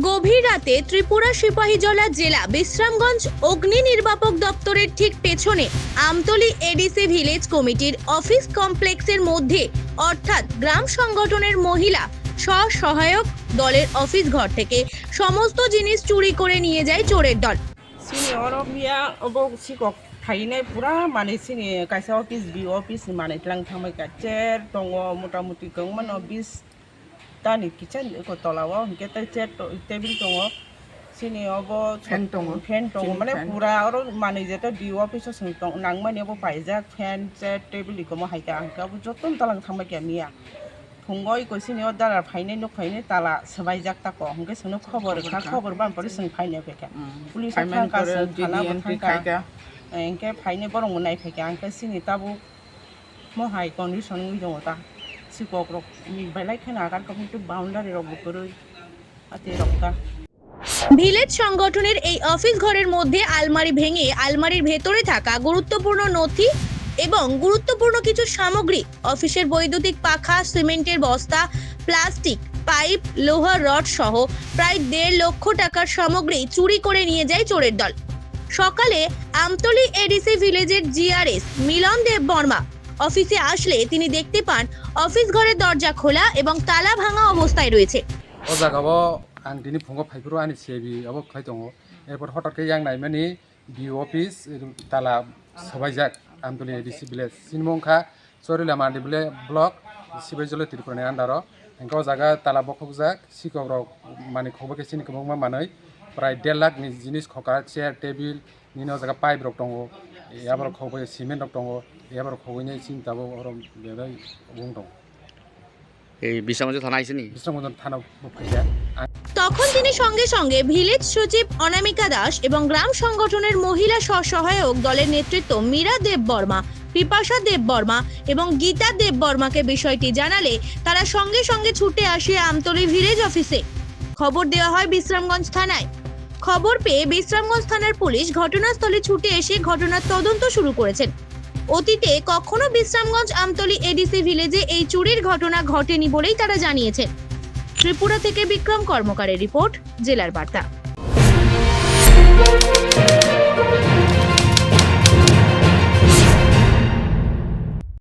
গভীর রাতে ত্রিপুরা সিপাহীজলা জেলা বিশ্রামগঞ্জ অগ্নি নির্বাপক দপ্তরের ঠিক পেছনে আমতলী এডিসি ভিলেজ কমিটির অফিস কমপ্লেক্সের মধ্যে, অর্থাৎ গ্রাম সংগঠনের মহিলা স্বসহায়ক দলের অফিস ঘর থেকে সমস্ত জিনিস চুরি করে নিয়ে যায় চোরের দল। sini kaisa office bi office mane tlang thamai ka tani kitchen ko tolawa unke ta chair to table to sini obo fan to fan to mane pura aro manager ta di office sing to nang mane obo paija fan chair table ko mo haika angka bu joton talang thangma ke mia thungoi ko sini odara phaine no phaine tala sabai jak ta ko unke sino khobor kha khobor ban pori sing phaine pe ka police kha ka sing khala ban ka engke phaine borong nai phe ka sini tabu mo hai condition ngi jong ta sikok rok ni balai khana agar kamu tu boundary rok bukuroi ate village সংগঠনের এই office ঘরের মধ্যে আলমারি ভেঙে আলমারির ভেতরে থাকা গুরুত্বপূর্ণ নথি এবং গুরুত্বপূর্ণ কিছু সামগ্রী, অফিসের বৈদ্যুতিক পাখা, সিমেন্টের বস্তা, প্লাস্টিক, পাইপ, লোহার রড সহ প্রায় দেড় লক্ষ টাকার সামগ্রী চুরি করে নিয়ে যায় চোরের দল। সকালে আমতলি এডিসি ভিলেজের জিআরএস মিলন দেব বর্মা অফিসে আসলে তিনি দেখতে পান, অফিস ঘরের দরজা খোলা এবং তালা ভাঙা অবস্থায় রয়েছে। এরপর হঠাৎ করে yang naimani বিও অফিস তালা সবাই যাক আমতলি এডিসি ভিলেজ সিনমংখা, চরিলা মান্ডি বিলে ব্লক সিবাইজলে ত্রিপুরানি আন্ডারো এঙ্কা জায়গা তালা বখক যাক রক মানে খবকে সিনি কমংমা মাनै প্রায় দেড় লাখ জিনিস খকা, চেয়ার তখন তিনি সঙ্গে সঙ্গে ভিলেজ সচিব অনামিকা দাস এবং গ্রাম সংগঠনের মহিলা স্বসহায়ক দলের নেতৃত্ব মীরা দেব বর্মা পিপাসা দেব বর্মা এবং গীতা দেব বর্মাকে বিষয়টি জানালে তারা সঙ্গে সঙ্গে ছুটে আসে আমতলী ভিলেজ অফিসে। খবর দেওয়া হয় বিশ্রামগঞ্জ থানায়। খবর পেয়ে বিশ্রামগঞ্জ থানার পুলিশ ঘটনাস্থলে ছুটে এসে ঘটনার তদন্ত শুরু করেছেন। অতীতে কখনো বিশ্রামগঞ্জ আমতলি এডিসি ভিলেজে এই চুরির ঘটনা ঘটেনি বলেই তারা জানিয়েছেন। ত্রিপুরা থেকে বিক্রম কর্মকারের রিপোর্ট, জেলার বার্তা।